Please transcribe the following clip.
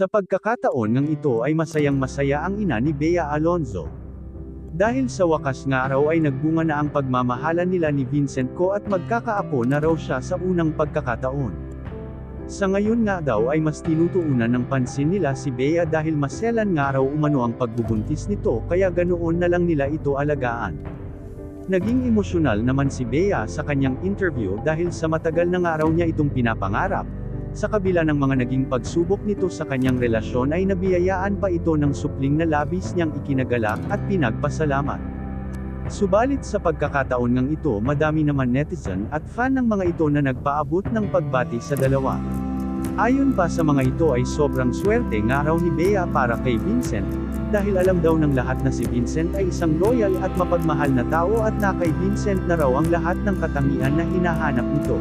Sa pagkakataon ngang ito ay masayang masaya ang ina ni Bea Alonzo. Dahil sa wakas nga raw ay nagbunga na ang pagmamahalan nila ni Vincent ko at magkakaapo na raw siya sa unang pagkakataon. Sa ngayon nga daw ay mas tinutuunan ng pansin nila si Bea dahil maselan nga raw umano ang pagbubuntis nito kaya ganoon na lang nila ito alagaan. Naging emosyonal naman si Bea sa kanyang interview dahil sa matagal na nga raw niya itong pinapangarap. Sa kabila ng mga naging pagsubok nito sa kanyang relasyon ay nabiyayaan pa ito ng supling na labis niyang ikinagalak at pinagpasalamat. Subalit sa pagkakataon ngang ito madami naman netizen at fan ng mga ito na nagpaabot ng pagbati sa dalawa. Ayon pa sa mga ito ay sobrang swerte nga raw ni Bea para kay Vincent, dahil alam daw ng lahat na si Vincent ay isang loyal at mapagmahal na tao at na kay Vincent na raw ang lahat ng katangian na hinahanap nito.